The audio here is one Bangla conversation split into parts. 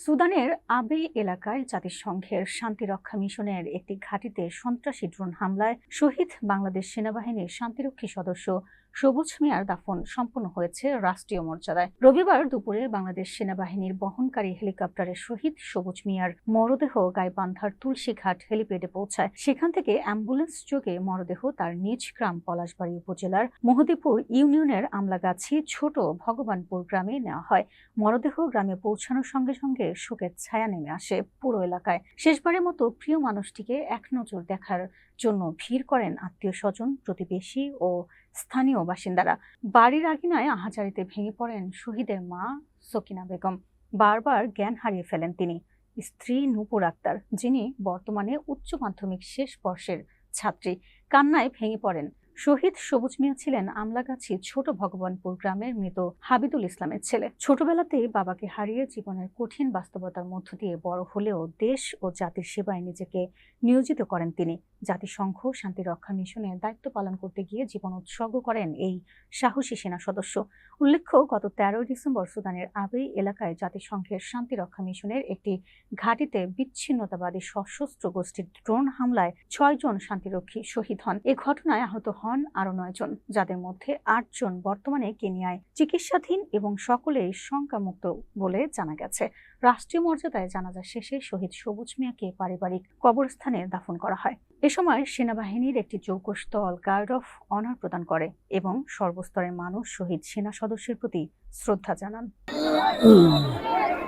সুদানের আবে এলাকায় জাতিসংঘের শান্তিরক্ষা মিশনের একটি ঘাঁটিতে সন্ত্রাসী ড্রোন হামলায় শহীদ বাংলাদেশ সেনাবাহিনীর শান্তিরক্ষী সদস্য সবুজ মিয়ার দাফন সম্পন্ন হয়েছে রাষ্ট্রীয় মর্যাদায়। রবিবার দুপুরে বাংলাদেশ সেনাবাহিনীর বহনকারী হেলিকপ্টারের শহীদ সবুজ মিয়ার মরদেহ গাইবান্ধার তুলসীঘাট হেলিপ্যাডে পৌঁছায়। সেখান থেকে অ্যাম্বুলেন্স যোগে মরদেহ তার নিজ গ্রাম পলাশবাড়ী উপজেলার মহদীপুর ইউনিয়নের আমলাগাছি ছোট ভগবানপুর গ্রামে নেওয়া হয়। মরদেহ গ্রামে পৌঁছানোর সঙ্গে সঙ্গে শোকের ছায়া নেমে আসে পুরো এলাকায়। শেষবারের মতো প্রিয় মানুষটিকে এক নজর দেখার জন্য ভিড় করেন আত্মীয় স্বজন, প্রতিবেশী ও স্থানীয় বাসিন্দারা বাড়ির আগিনায় আহাজারিতে ভেঙে পড়েন শহীদের মা সকিনা বেগম। বারবার জ্ঞান হারিয়ে ফেলেন তিনি। স্ত্রী নূপুর আক্তার, যিনি বর্তমানে উচ্চ মাধ্যমিক শেষ বর্ষের ছাত্রী, কান্নায় ভেঙে পড়েন। শহীদ সবুজ মিয়া ছিলেন আমলাগাছি ছোট ভগবানপুর গ্রামের মৃত হাবিদুল ইসলামের ছেলে। ছোটবেলাতেই বাবাকে হারিয়ে জীবনের কঠিন বাস্তবতার মধ্য দিয়ে বড় হলেও দেশ ও জাতির সেবায় নিজেকে নিয়োজিত করেন তিনি। জাতিসংঘ শান্তিরক্ষা মিশনে দায়িত্ব পালন করতে গিয়ে জীবন উৎসর্গ করেন এই সাহসী সেনা সদস্য। উল্লেখ্য, গত তেরোই ডিসেম্বর সুদানের আবেই এলাকায় জাতিসংঘের শান্তিরক্ষা মিশনের একটি ঘাঁটিতে বিচ্ছিন্নতাবাদী সশস্ত্র গোষ্ঠীর ড্রোন হামলায় ছয়জন শান্তিরক্ষী শহীদ হন। এ ঘটনায় আহত হন আরও নয়জন যাদের মধ্যে আটজন বর্তমানে কেনিয়ায় চিকিৎসাধীন এবং সকলেই শঙ্কামুক্ত বলে জানা গেছে। রাষ্ট্রীয় মর্যাদায় জানাজা শেষে শহীদ সবুজ মিয়াকে পারিবারিক কবরস্থানে দাফন করা হয়। এ সময় সেনাবাহিনীর একটি চৌকস দল গার্ড অফ অনার প্রদান করে এবং সর্বস্তরের মানুষ শহীদ সেনা সদস্যের প্রতি শ্রদ্ধা জানান।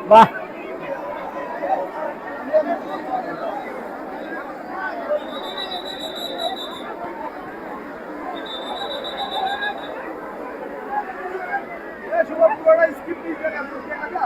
বাহ! Gib mir die Erdnuss, die Erdnuss!